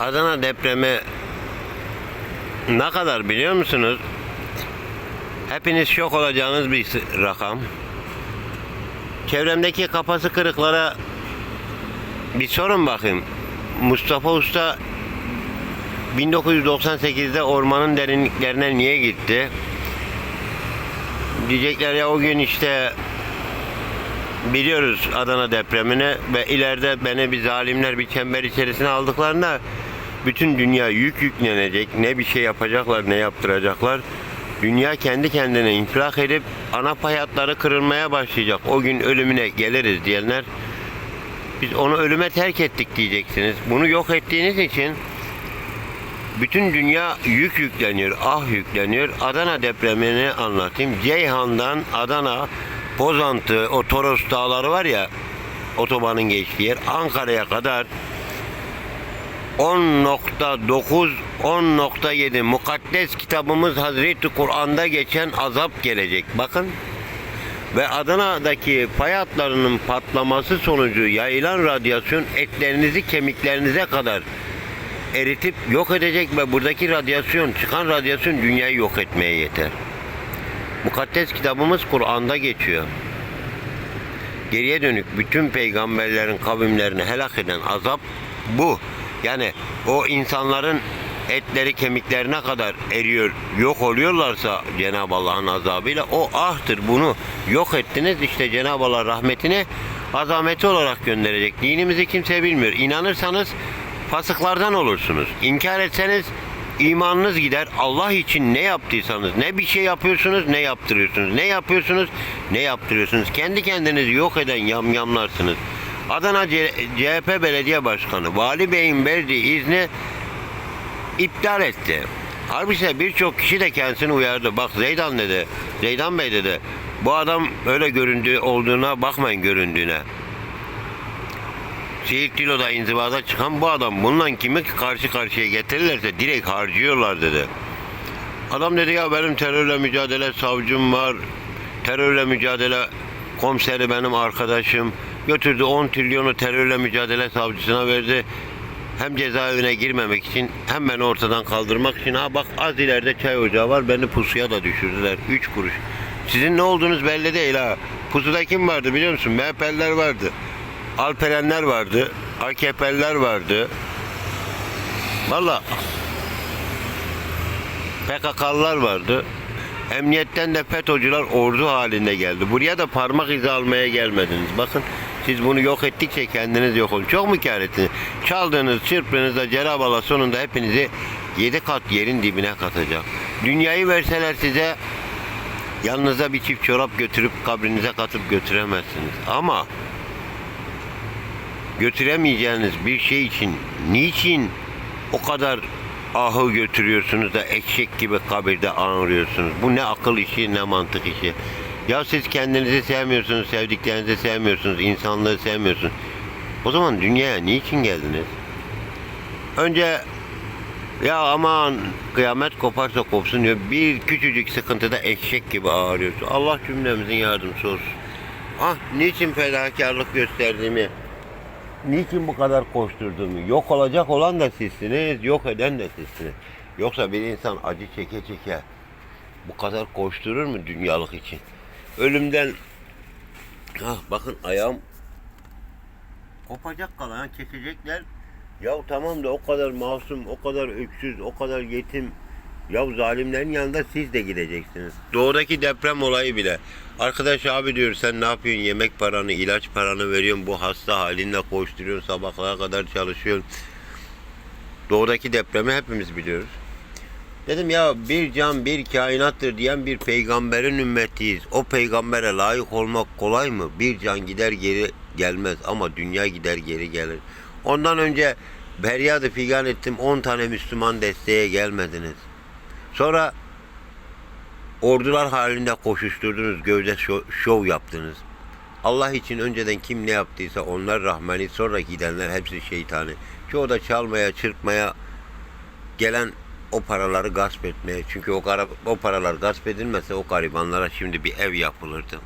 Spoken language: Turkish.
Adana depremi ne kadar biliyor musunuz? Hepiniz şok olacağınız bir rakam. Çevremdeki kafası kırıklara bir sorun bakayım. Mustafa Usta 1998'de ormanın derinliklerine niye gitti? Diyecekler ya o gün işte biliyoruz Adana depremini ve ileride beni bir zalimler bir çember içerisine aldıklarında bütün dünya yük yüklenecek. Ne bir şey yapacaklar ne yaptıracaklar. Dünya kendi kendine infilak edip ana pay kırılmaya başlayacak. O gün ölümüne geliriz diyenler biz onu ölüme terk ettik diyeceksiniz. Bunu yok ettiğiniz için bütün dünya yük yükleniyor, ah yükleniyor. Adana depremini anlatayım. Ceyhan'dan Adana, Pozantı, o Toros dağları var ya, otobanın geçtiği yer, Ankara'ya kadar 10.9, 10.7 mukaddes kitabımız Hazreti Kur'an'da geçen azap gelecek. Bakın ve Adana'daki fay hatlarının patlaması sonucu yayılan radyasyon etlerinizi kemiklerinize kadar eritip yok edecek ve buradaki radyasyon, çıkan radyasyon dünyayı yok etmeye yeter. Mukaddes kitabımız Kur'an'da geçiyor. Geriye dönük bütün peygamberlerin kavimlerini helak eden azap bu. Yani o insanların etleri kemiklerine kadar eriyor, yok oluyorlarsa Cenab-ı Allah'ın azabıyla o ahtır. Bunu yok ettiniz işte Cenab-ı Allah rahmetini azameti olarak gönderecek. Dinimizi kimse bilmiyor. İnanırsanız fasıklardan olursunuz. İnkar etseniz imanınız gider. Allah için ne yaptıysanız ne bir şey yapıyorsunuz ne yaptırıyorsunuz. Ne yapıyorsunuz ne yaptırıyorsunuz. Kendi kendinizi yok eden yamyamlarsınız. Adana CHP Belediye Başkanı Vali Bey'in verdiği izni iptal etti. Halbuki birçok kişi de kendisini uyardı. Bak Zeydan dedi. Zeydan Bey dedi. Bu adam öyle göründüğü olduğuna bakmayın göründüğüne. Siirt Dilo'da inzivada çıkan bu adam bununla kimi karşı karşıya getirirlerse direkt harcıyorlar dedi. Adam dedi ya benim terörle mücadele savcım var. Terörle mücadele komiseri benim arkadaşım. Götürdü 10 trilyonu terörle mücadele savcısına verdi. Hem cezaevine girmemek için hem beni ortadan kaldırmak için ha bak az ileride çay ocağı var beni pusuya da düşürdüler 3 kuruş. Sizin ne olduğunuz belli değil ha. Pusuda kim vardı biliyor musun? MHP'liler vardı. Alperenler vardı. AKP'liler vardı. Valla PKK'lılar vardı. Emniyetten de FETÖ'cüler ordu halinde geldi. Buraya da parmak izi almaya gelmediniz. Bakın siz bunu yok ettikçe kendiniz yok olun. Çok mu kâr ettiniz? Çaldığınız çırpınızda Cenab-ı Allah sonunda hepinizi yedi kat yerin dibine katacak. Dünyayı verseler size yanınıza bir çift çorap götürüp kabrinize katıp götüremezsiniz. Ama götüremeyeceğiniz bir şey için niçin o kadar ahı götürüyorsunuz da eşek gibi kabirde ağırıyorsunuz? Bu ne akıl işi ne mantık işi. Ya siz kendinizi sevmiyorsunuz, sevdiklerinizi sevmiyorsunuz, insanlığı sevmiyorsunuz. O zaman dünyaya niçin geldiniz? Önce ya aman kıyamet koparsa kopsun diyor. Bir küçücük sıkıntıda eşek gibi ağrıyorsun. Allah cümlemizin yardımcısı olsun. Ah niçin fedakarlık gösterdiğimi, niçin bu kadar koşturduğumu, yok olacak olan da sizsiniz, yok eden de sizsiniz. Yoksa bir insan acı çeke çeke bu kadar koşturur mu dünyalık için? Ölümden, ah bakın ayağım kopacak kalan, kesecekler. Ya tamam da o kadar masum, o kadar öksüz, o kadar yetim. Ya zalimlerin yanında siz de gideceksiniz. Doğudaki deprem olayı bile. Arkadaş abi diyor sen ne yapıyorsun? Yemek paranı, ilaç paranı veriyorsun. Bu hasta halinle koşturuyorsun. Sabahlara kadar çalışıyorsun. Doğudaki depremi hepimiz biliyoruz. Dedim ya bir can bir kainattır diyen bir peygamberin ümmetiyiz. O peygambere layık olmak kolay mı? Bir can gider geri gelmez ama dünya gider geri gelir. Ondan önce beryadı figan ettim 10 tane Müslüman desteğe gelmediniz. Sonra ordular halinde koşuşturdunuz, gövde şov, şov yaptınız. Allah için önceden kim ne yaptıysa onlar rahmani, sonra gidenler hepsi şeytani. Çoğu da çalmaya, çırpmaya gelen o paraları gasp etmeye. Çünkü o, o paralar gasp edilmese o garibanlara şimdi bir ev yapılırdı.